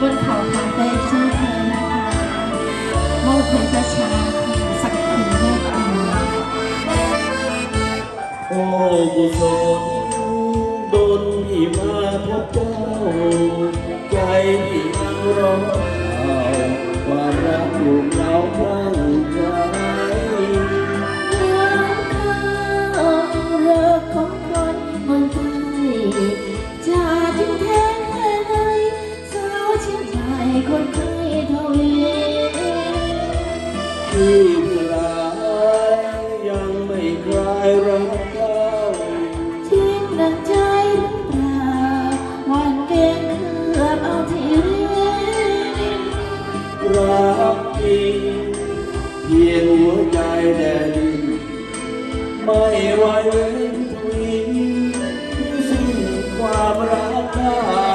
บนเขาคาเฟ่ชื่อเธอนะคะโมกเพชรชาสักขีเมตตาโอ้กุศลดนที่มาพบเจ้าใจ ที่ผู้ร้ายยังไม่คลายรักเจ้าทิ้งดังใจหรือเปล่าวันเก่งเคลือบเอาที่ลิ้นรักจริงเพียงหัวใจแดนดินไม่ไหวเว้นทวีที่สิ้นความรักได้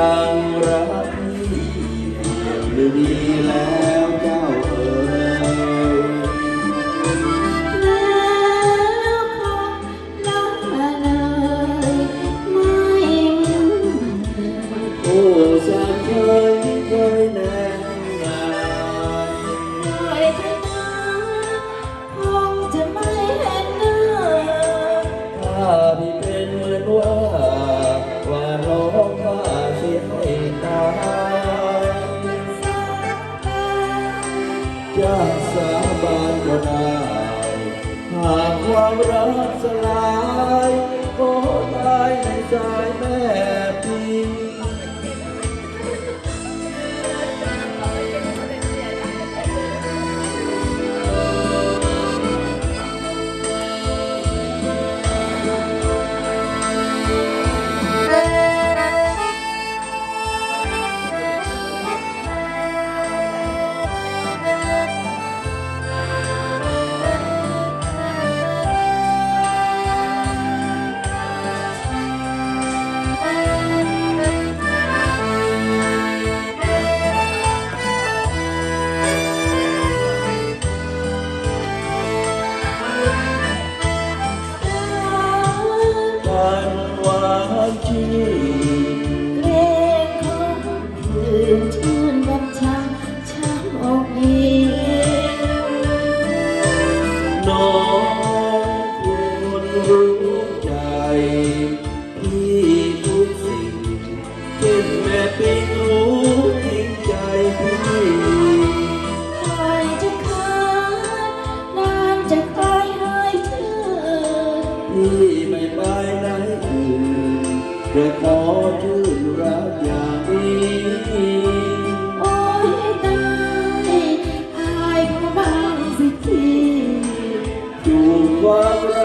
เลยดังรักที่เพียงดีแล้วเจ้าเอ๋ยโอ้สักเคยเคยแน่นานถ้าพี่เป็นเหมือน จะสาบานก็ได้หากความรักสานหวานชื่นเกรงของตื่นชื่นวันช้ำช้ำอกยีน้องคุณรู้ใจที่ทุกสิ่งเป็นแม่ปินรู้ทิ้งใจพี่ อ